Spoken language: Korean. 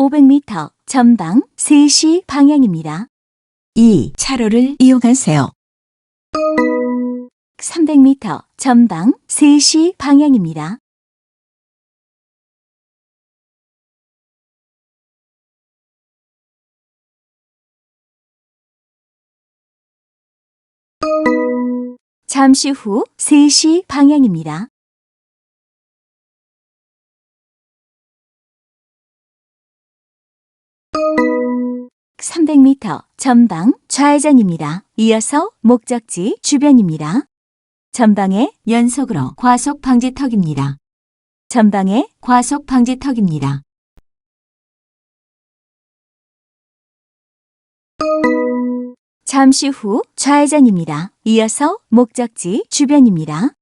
500m 전방 3시 방향입니다. 2. 차로를 이용하세요. 300m 전방 3시 방향입니다. 잠시 후 3시 방향입니다. (300m) 전방 좌회전입니다. 이어서 목적지 주변입니다. 전방에 연속으로 과속 방지턱입니다. 전방에 과속 방지턱입니다. 잠시 후 좌회전입니다. 이어서 목적지 주변입니다.